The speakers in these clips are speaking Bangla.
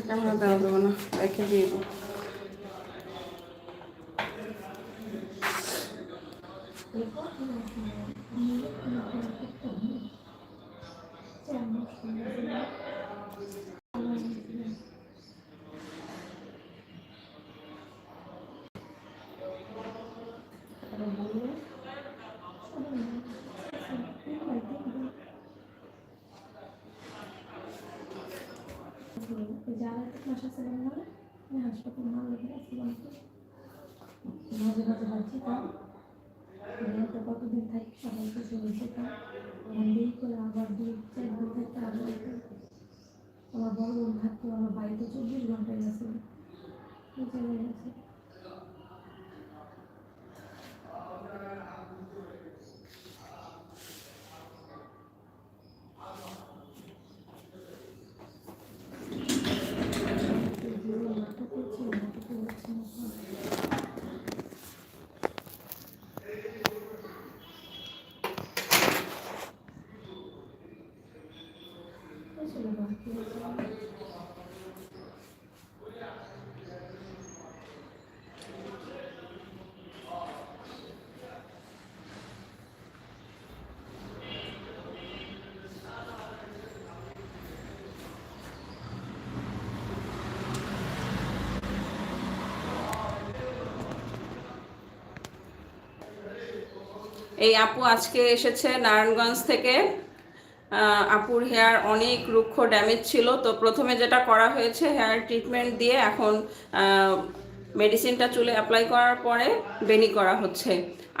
ক্যামেরা দেওয়া দেবো না রেখে দিয়ে দেবো যারা একটা মাসা ছিলেন না আমি হাসপাতাল না লেগে আসলাম মাঝে কতদিন থাকি সবাইকে চলে যেতাম মন্দির করে আবার দুই চার দিন থাকতে আবার আমার বড় বোন থাকতো, আমার বাড়িতে চব্বিশ ঘন্টায় গেছে চলে গেছে জীবন নাটক করছে নাটকে হচ্ছে না আসলে বাকি আছে এই আপু আজকে এসেছে নারায়ণগঞ্জ থেকে। আপুর হেয়ার অনেক রুক্ষ ড্যামেজ ছিল। তো প্রথমে যেটা করা হয়েছে হেয়ার ট্রিটমেন্ট দিয়ে এখন মেডিসিনটা চুলে অ্যাপ্লাই করার পরে বেনি করা হচ্ছে।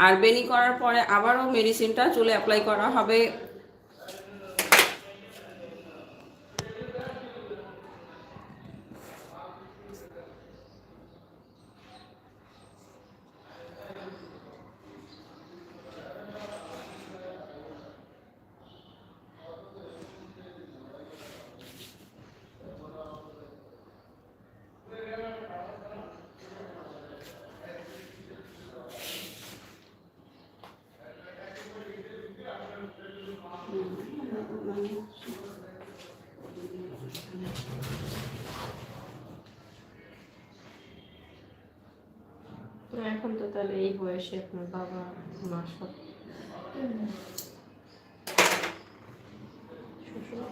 আর বেনি করার পরে আবারও মেডিসিনটা চুলে অ্যাপ্লাই করা হবে তো এখন তো তাহলে এই বয়সে আপনার বাবা মা সব শ্বশুর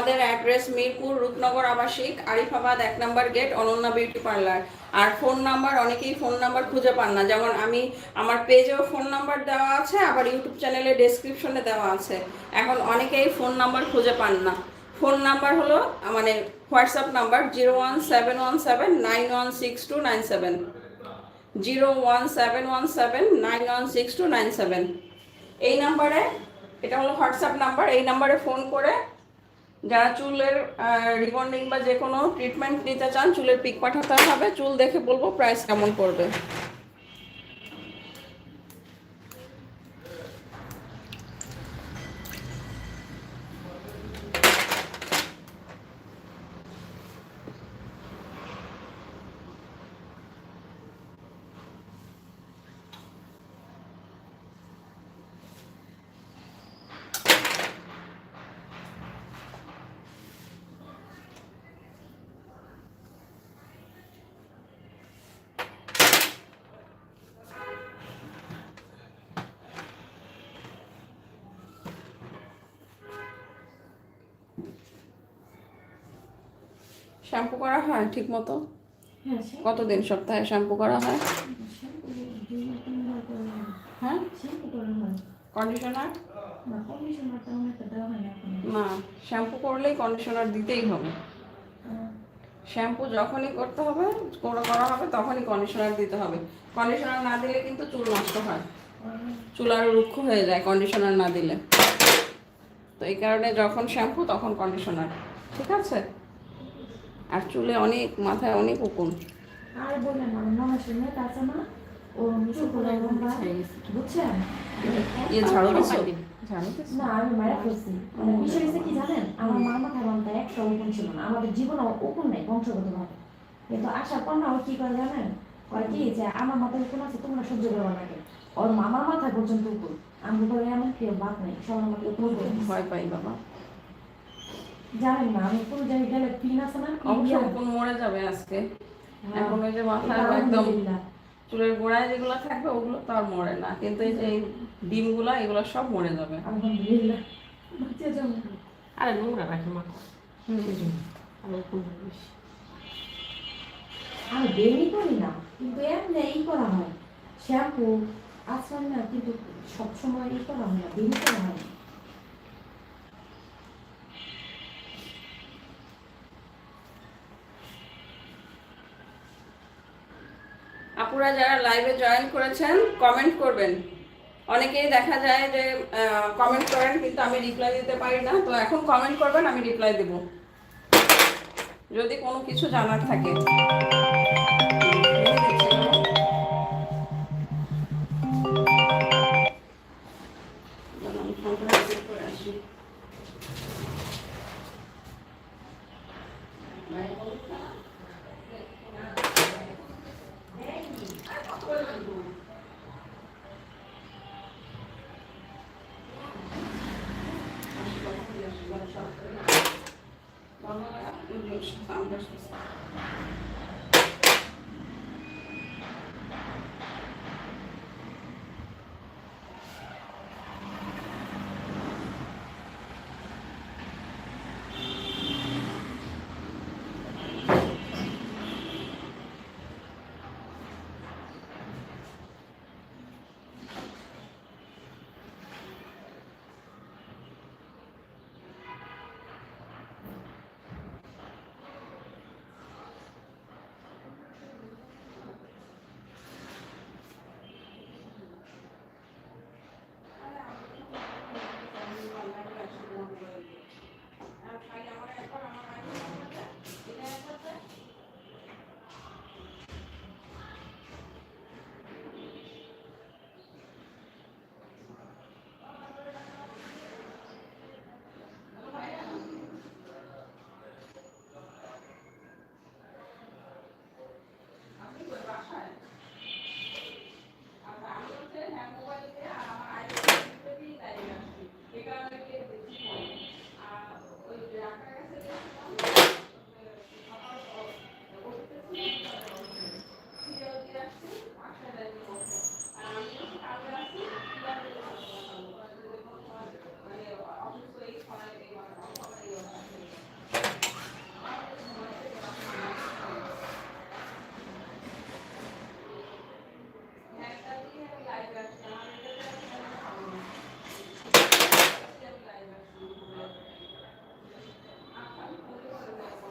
আমাদের অ্যাড্রেস মিরপুর রূপনগর আবাসিক, আরিফাবাদ এক number gate, Ananya beauty parlour. আর ফোন নাম্বার, অনেকেই ফোন নাম্বার খুঁজে পান না। যেমন আমি, আমার পেজেও ফোন নাম্বার দেওয়া আছে, আবার ইউটিউব চ্যানেলে ডেসক্রিপশনে দেওয়া আছে। এখন অনেকেই ফোন নাম্বার খুঁজে পান না। ফোন নাম্বার হলো মানে WhatsApp number, zero one seven one seven nine one six two nine seven. Zero one seven one seven nine one six two nine seven. এই নাম্বারে, এটা হলো হোয়াটসঅ্যাপ নাম্বার, এই নাম্বারে ফোন করে যারা চুলের রিবন্ডিং বা যে কোনো ট্রিটমেন্ট নিতে চান, চুলের পিক পাঠাতে হবে। চুল দেখে বলব প্রাইস কেমন পড়বে। শ্যাম্পু করা হয় ঠিক মতো হ্যাঁ কতদিন সপ্তাহে শ্যাম্পু করা হয়? হয়। হ্যাঁ হয়। কন্ডিশনার? না হয় শ্যাম্পু করলেই কন্ডিশনার দিতেই হবে। শ্যাম্পু যখনই করতে হবে করে করা হবে তখনই কন্ডিশনার দিতে হবে। কন্ডিশনার না দিলে কিন্তু চুল নষ্ট হয়। চুল আরও রুক্ষ হয়ে যায় কন্ডিশনার না দিলে। তো এই কারণে যখন শ্যাম্পু তখন কন্ডিশনার। ঠিক আছে? আর চুলে অনেক মাথায় অনেক উকুন। আর আমার নমাসের মেয়ে আছে না? ও করে বুঝছেন? ইয়ে ঝাড়ু দিছো? না আমি করছি। মানে বিষয় হচ্ছে কি জানেন? আমার মার মাথায় মাথায় একটা উকুন ছিল না। আমাদের জীবনে উকুন নেই বংশগত ভাবে কিন্তু আসার পর না ও কি করে জানেন? কয় কি যে আমার মাথায় উকুন আছে তোমরা সহ্য করবে না ওর মামার মাথায় পর্যন্ত উকুন। আমি বলে এমন কেউ বাদ নেই সবার আমাকে উকুন ভয় পাই বাবা। জানেন না আমি কোন জায়গায় গেলে পিন আছে না? মরে যাবে আজকে। হ্যাঁ, এখন ওই যে এটা একদম চুলের গোড়ায় যেগুলো থাকবে ওগুলো তো আর মরে না। কিন্তু এই যে এই ডিমগুলা এগুলো সব মরে যাবে। আরে নোংরা রাখে মা। আমি করি না কিন্তু এমনি ই করা হয়। শ্যাম্পু আজকাল না কিন্তু সবসময় ই করা হয় না করা হয় না। আপুরা যারা লাইভে জয়েন করেছেন কমেন্ট করবেন। অনেকেই দেখা যায় যে কমেন্ট করেন, কিন্তু আমি রিপ্লাই দিতে পারি না। তো এখন কমেন্ট করবেন, আমি রিপ্লাই দেব। যদি কোনো কিছু জানার থাকে।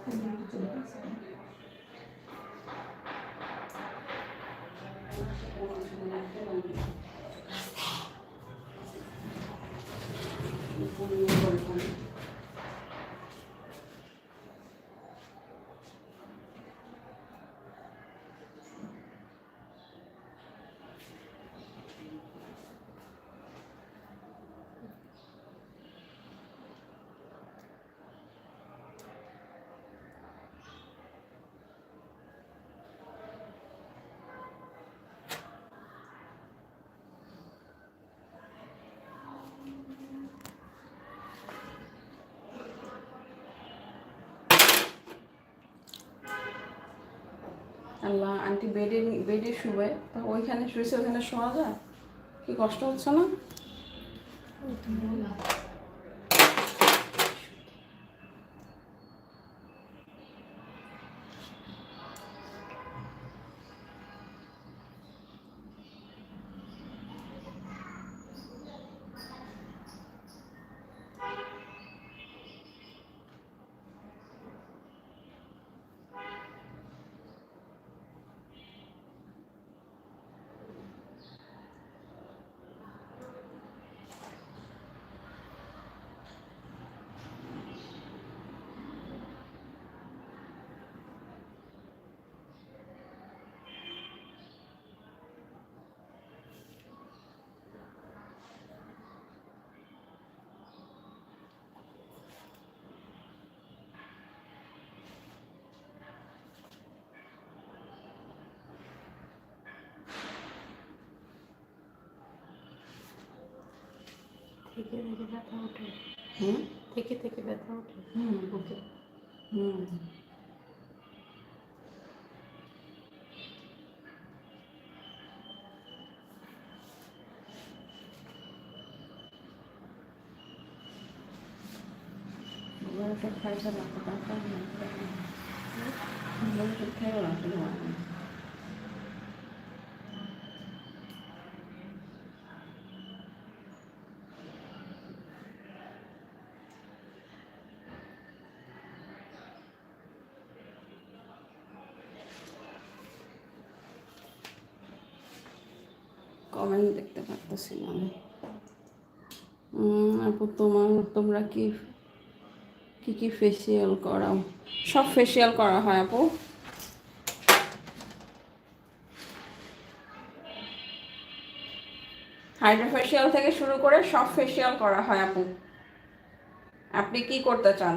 Hadi bir আল্লাহ আন্টি বেডে বেডে শুবে। তা ওইখানে শুয়েছে, ওইখানে শোয়া যায়? কি কষ্ট হচ্ছে না? থেকে থেকে ব্যথা ওঠে হুম থেকে থেকে ব্যথা ওঠে হুম ওকে হুম খাইছে না কমেন্ট পারতেছি আপু, তোমার, তোমরা কি কি কি ফেসিয়াল করাও? সব ফেসিয়াল করা হয়, আপু। হাইড্রোফেশিয়াল থেকে শুরু করে সব ফেসিয়াল করা হয়, আপু। আপনি কি করতে চান?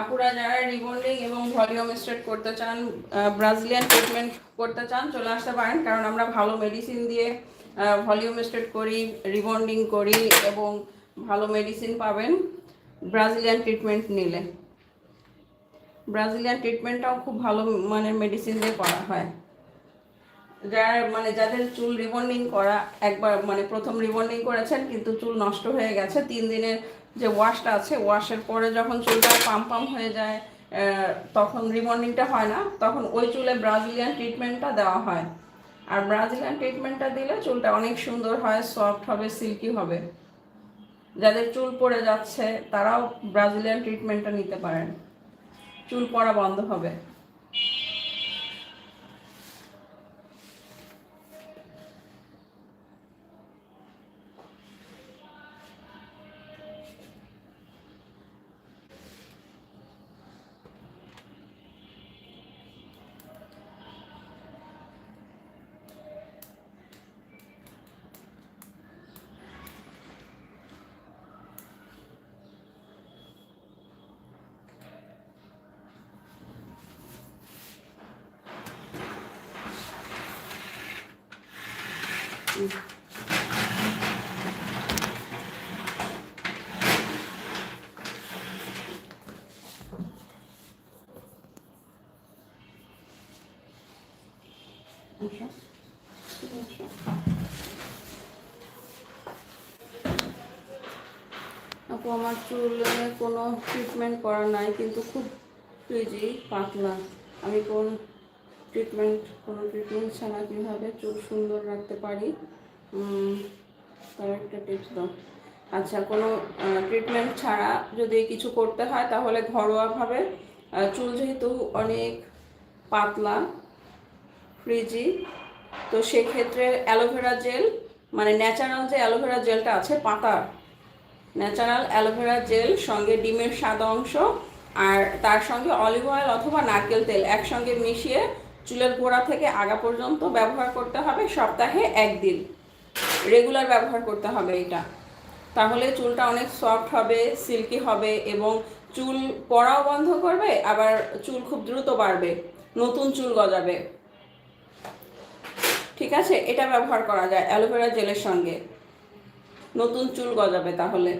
আপুরা যারা রিবন্ডিং এবং ভলিউম স্ট্রেট করতে চান ব্রাজিলিয়ান ট্রিটমেন্ট করতে চান, চলে আসতে পারেন। কারণ আমরা ভালো মেডিসিন দিয়ে ভলিউম স্ট্রেট করি, রিবন্ডিং করি এবং ভালো মেডিসিন পাবেন ব্রাজিলিয়ান ট্রিটমেন্ট নিলে। ব্রাজিলিয়ান ট্রিটমেন্টটাও খুব ভালো মানের মেডিসিন দিয়ে করা হয়। যারা মানে যাদের চুল রিবন্ডিং করা, একবার মানে প্রথম রিবন্ডিং করেছেন, কিন্তু চুল নষ্ট হয়ে গেছে, তিন দিনের যে ওয়াশটা আছে ওয়াশের পরে যখন চুলটা পাম পাম হয়ে যায় তখন রিবন্ডিংটা হয় না, তখন ওই চুলে ব্রাজিলিয়ান ট্রিটমেন্টটা দেওয়া হয়। আর ব্রাজিলিয়ান ট্রিটমেন্টটা দিলে চুলটা অনেক সুন্দর হয় সফট হবে সিল্কি হবে। যাদের চুল পড়ে যাচ্ছে, তারাও ব্রাজিলিয়ান ট্রিটমেন্টটা নিতে পারেন। চুল পড়া বন্ধ হবে। আপু আমার চুলে কোনো ট্রিটমেন্ট করা নাই কিন্তু খুব ফ্রিজি পাতলা। আমি কোন ট্রিটমেন্ট কোনো ট্রিটমেন্ট ছাড়া কীভাবে চুল সুন্দর রাখতে পারি? তার একটা টিপস দাও। আচ্ছা কোনো ট্রিটমেন্ট ছাড়া যদি কিছু করতে হয়, তাহলে ঘরোয়াভাবে চুল যেহেতু অনেক পাতলা ফ্রিজি তো সেক্ষেত্রে অ্যালোভেরা জেল মানে ন্যাচারাল যে অ্যালোভেরা জেলটা আছে পাতা ন্যাচারাল অ্যালোভেরা জেল, সঙ্গে ডিমের সাদা অংশ, আর তার সঙ্গে অলিভ অয়েল অথবা নারকেল তেল একসঙ্গে মিশিয়ে চুলের গোড়া থেকে আগা পর্যন্ত ব্যবহার করতে হবে সপ্তাহে একদিন। রেগুলার ব্যবহার করতে হবে এটা। তাহলে চুলটা অনেক সফট হবে সিল্কি হবে এবং চুল পড়াও বন্ধ করবে, আবার চুল খুব দ্রুত বাড়বে, নতুন চুল গজাবে। ঠিক আছে? এটা ব্যবহার করা যায় অ্যালোভেরা জেলের সঙ্গে। নতুন চুল গজাবে তাহলে।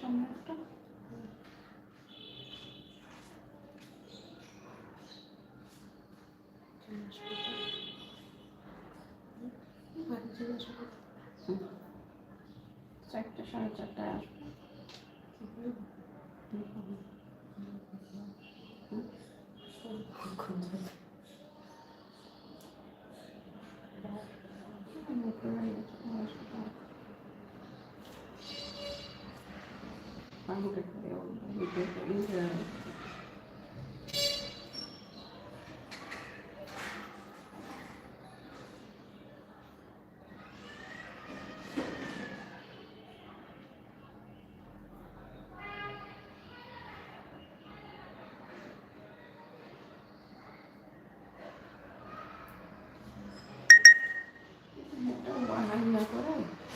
সামনে একটা চারটে সাড়ে চারটায় আসবে।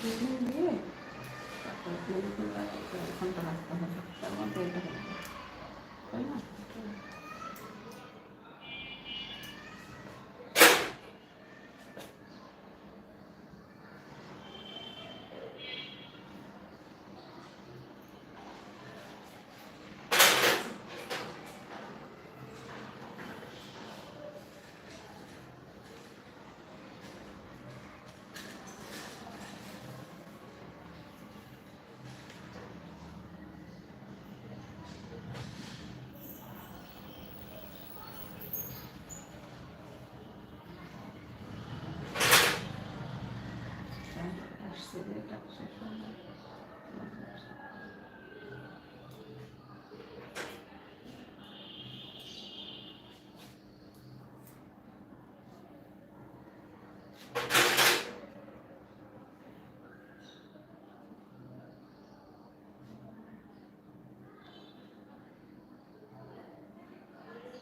করে ট্রিটমেন্ট দিয়ে তারপরে মেডিকেল ঘণ্টা রাখতে হবে তার মধ্যে এটা হবে। তাই না আসছে যে এটা শেষ হলো। আন্টির কি হয়েছে কারণ কি ডায়াবেটিস হুম? ডায়াবেটিস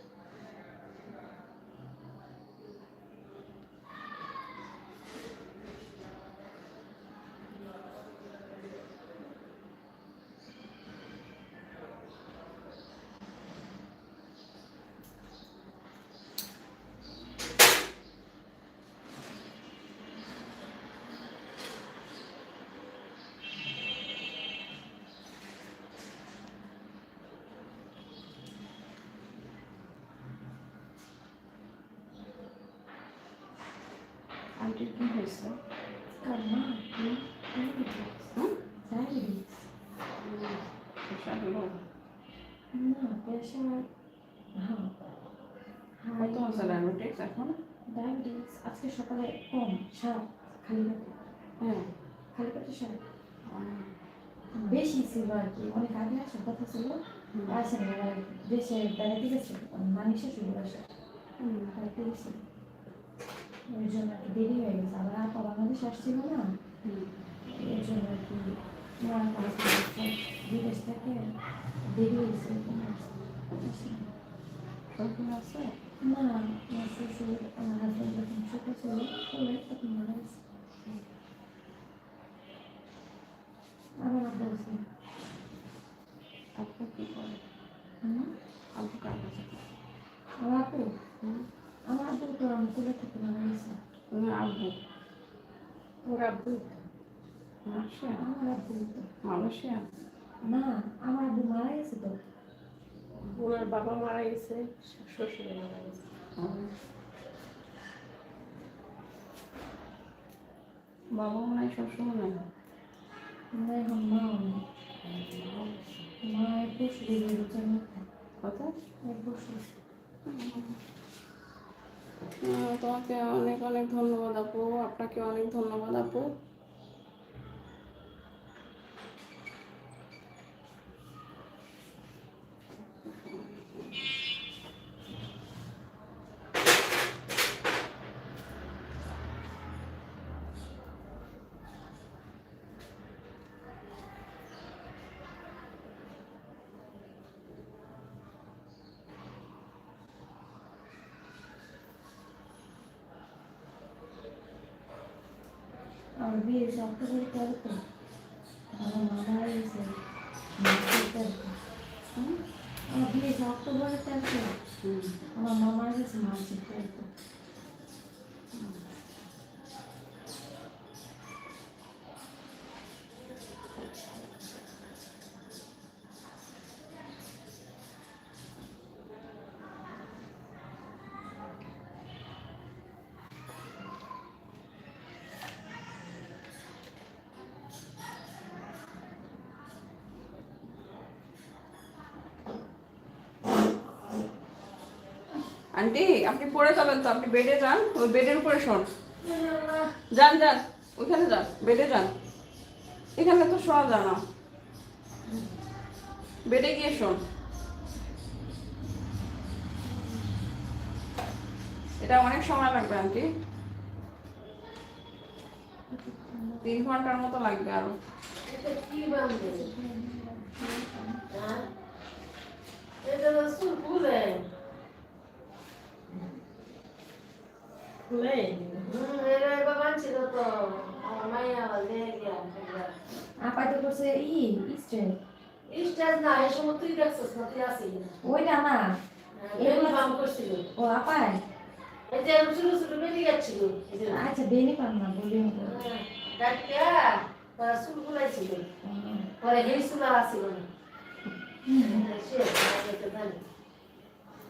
প্রেশার লো না প্রেশার হ্যাঁ। কত আছে ডায়াবেটিস এখন? ডায়াবেটিস আজকে সকালে কম সাত খালি পেটে। হ্যাঁ। খালি পেটে আহ, বেশি ছিল আর কি অনেক আগে আসার কথা ছিল। হুম। আসে না এবার দেশে বেড়াতে গেছে নানি শ্বশুর বাসা হুম। বেড়াতে গেছে। ওই জন্য আর কি দেরি হয়ে গেছে আবার আপা বাংলাদেশ আসছিল না। এর জন্য আর কি আমার কাছে বিদেশ থেকে দেরি হয়েছে। শরীর আছে না আমার শ্বশুর আমার হাজব্যান্ড যখন ছোট ছিল বলে তখন মারা গেছে আমার আব্বু আছে আপু কি করে হুম? আপু কার কাছে আমার আপু হুম। আমার আব্বু তো আমি তুলে থেকে মারা গেছে তুমি আব্বু। ওর আব্বু? মালয়েশিয়া? আমার আব্বু মালয়েশিয়া? না আমার আব্বু মারা গেছে তো? ওনার বাবা মারা গেছে শ্বশুরে মারা গেছে। বাবা নাই শ্বশুর নাই। না এখন মা নেই। মা এক বছর ডেলিভারি জন্য কত? এক বছর আহ, তোমাকে অনেক অনেক ধন্যবাদ আপু। আপনাকে অনেক ধন্যবাদ আপু। আমার বিয়ে অক্টোবর তেরো তো আমার মা মারা গেছে মার্চের তেরো হুম? আমার বিয়ে অক্টোবরের তেরো তো হুম। আমার মা মারা গেছে মার্চের তেরো তো আন্টি আপনি পড়ে চলেন তো, আপনি বেডে যান, ওই বেডের উপরে শোন। যান যান, ওইখানে যান, বেডে যান। এখানে তো শোয়া যায় না। বেডে গিয়ে শোন। এটা অনেক সময় লাগবে আন্টি তিন ঘণ্টার মতো লাগবে আরও। এটা কি বান্ধে হ্যাঁ এটা তো সুর খুলে খুলে হুম এটা একবার বানছিল তো আমার মাইয়া আবার দিয়ে গিয়া আপা তো করছে ই স্ট্রেট স্টেজ না এই সময় তুই দেখছিস না তুই আসিস না ওইটা না এগুলো বাম করছিল ও আপায় এই যে ছোট ছোট বেরিয়ে যাচ্ছিল আচ্ছা বেনি পান না বলি ডাক্তার তারা চুল গুলাইছিল পরে এই চুল আর আসিল না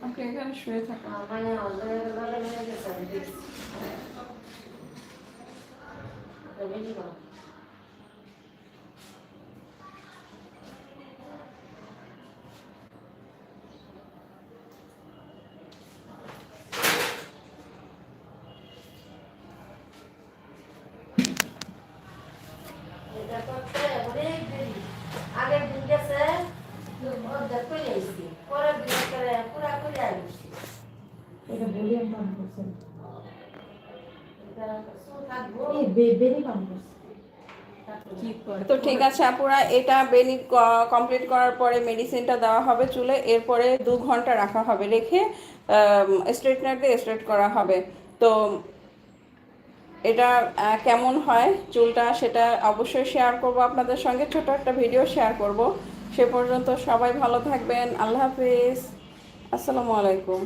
সে এটা জানি আপনি এখানে শুয়ে থাকেন আমার মাইয়া অলরেডি লাগা লেগে গেছে আমি দেখছি এটা বেশি না এটা করতে অনেক দেরি আগের দিন গেছে অর্ধেক করে আইসি পরের দিন করে পুরা করে আইসি এটা বলি আমি পান করছে এটা সু থাকব এই বেনি পান করছে কি করে তো ঠিক আছে আপুরা, এটা বেনি কমপ্লিট করার পরে মেডিসিনটা দেওয়া হবে চুলে, এরপরে দু ঘণ্টা রাখা হবে রেখে স্ট্রেটনার দিয়ে স্ট্রেট করা হবে। তো এটা কেমন হয় চুলটা সেটা অবশ্যই শেয়ার করব আপনাদের সঙ্গে, ছোট একটা ভিডিও শেয়ার করব। সে পর্যন্ত সবাই ভালো থাকবেন, আল্লাহ হাফিজ। আসসালামু আলাইকুম।